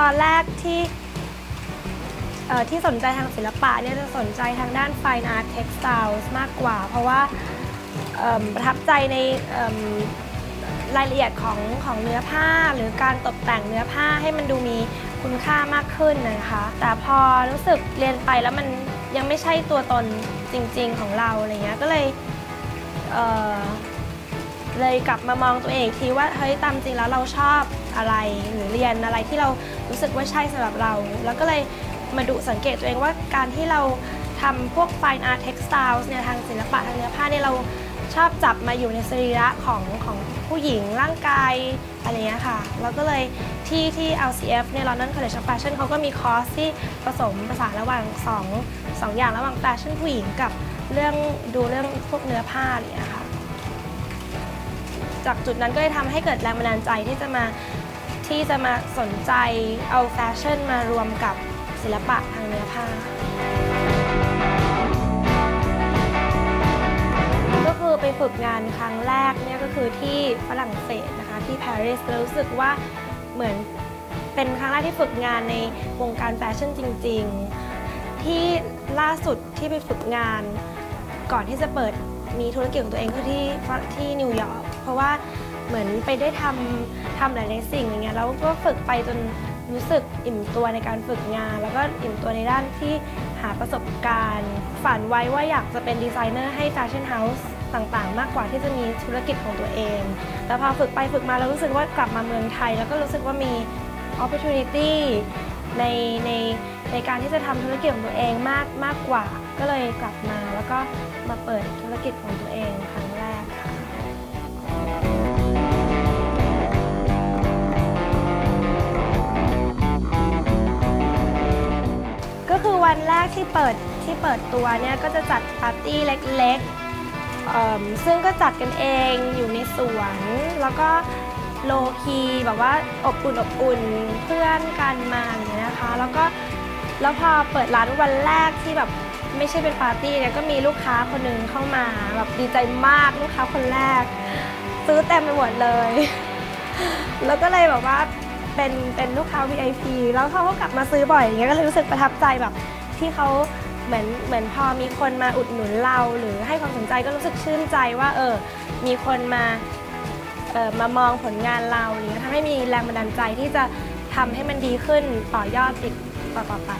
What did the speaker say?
ตอนแรกที่ที่สนใจทางศิลปะเนี่ยจะสนใจทางด้าน Fine Art Textiles มากกว่า เพราะว่าประทับใจในรายละเอียดของของเนื้อผ้า หรือการตกแต่งเนื้อผ้าให้มันดูมีคุณค่ามากขึ้นนะคะ แต่พอรู้สึกเรียนไปแล้วมันยังไม่ใช่ตัวตนจริง ๆของเราอะไรเงี้ยก็เลยเเลยกลับมามองตัวเองอีกทีว่าเฮ้ยตามจริงแล้วเราชอบอะไรหรือเรียนอะไรที่เรารู้สึกว่าใช่สำหรับเรา แล้วก็เลยมาดูสังเกตตัวเองว่าการที่เราทำพวก fine art textiles เนี่ยทางศิลปะทางเนื้อผ้าเนี่ยเราชอบจับมาอยู่ในสรีระของของผู้หญิงร่างกายอะไรเงี้ยค่ะแล้วก็เลยที่ที่ LCF เนี่ย London College of Fashion เขาก็มีคอร์สที่ผสมผสานระหว่างสองสองอย่างระหว่างแฟชั่นผู้หญิงกับเรื่องดูเรื่องพวกเนื้อผ้าอะไรเงี้ยค่ะ จากจุดนั้นก็เลยทำให้เกิดแรงบันดาลใจที่จะมาที่จะมาสนใจเอาแฟชั่นมารวมกับศิลปะทางเนื้อผ้า ก็คือไปฝึกงานครั้งแรกเนี่ยก็คือที่ฝรั่งเศสนะคะที่ปารีสรู้สึกว่าเหมือนเป็นครั้งแรกที่ฝึกงานในวงการแฟชั่นจริง ๆ ที่ล่าสุดที่ไปฝึกงานก่อนที่จะเปิด มีธุรกิจของตัวเองคือที่ที่นิวยอร์กเพราะว่าเหมือนไปได้ทำทำหลายๆสิ่งอย่างเงี้ยแล้วก็ฝึกไปจนรู้สึกอิ่มตัวในการฝึกงาน แล้วก็อิ่มตัวในด้านที่หาประสบการณ์ ฝันไว้ว่าอยากจะเป็นดีไซเนอร์ให้แฟชั่นเฮาส์ต่างๆ มากกว่าที่จะมีธุรกิจของตัวเอง แล้วพอฝึกไปฝึกมาแล้วรู้สึกว่ากลับมาเมืองไทย แล้วก็รู้สึกว่ามี opportunity ในใน ในการที่จะทำธุรกิจของตัวเองมากมากกว่า ก็เลยกลับมาแล้วก็มาเปิดธุรกิจของตัวเองครั้งแรกค่ะก็คือวันแรกที่เปิดที่เปิดตัวเนี่ยก็จะจัดปาร์ตี้เล็กๆเออซึ่งก็จัดกันเองอยู่ในสวน แล้วก็โลคีแบบว่าอบอุ่นอบอุ่นเพื่อนกันมาอย่างเงี้ยนะคะ แล้วก็ แล้วพอเปิดร้านวันแรกที่แบบไม่ใช่เป็นปาร์ตี้เนี่ยก็มีลูกค้าคนหนึ่งเข้ามาแบบดีใจมากลูกค้าคนแรก ซื้อเต็มไปหมดเลย แล้วก็เลยแบบว่าเป็นเป็นลูกค้า VIP แล้วเขาก็กลับมาซื้อบ่อยอย่างเงี้ยก็เลยรู้สึกประทับใจแบบที่เขาเหมือนเหมือนพอมีคนมาอุดหนุนเราหรือให้ความสนใจก็รู้สึกชื่นใจว่าเออมีคนมาเออมามองผลงานเราอย่างเงี้ยทำให้มีแรงบันดาลใจที่จะทำให้มันดีขึ้นต่อยอดติด ต่อๆไป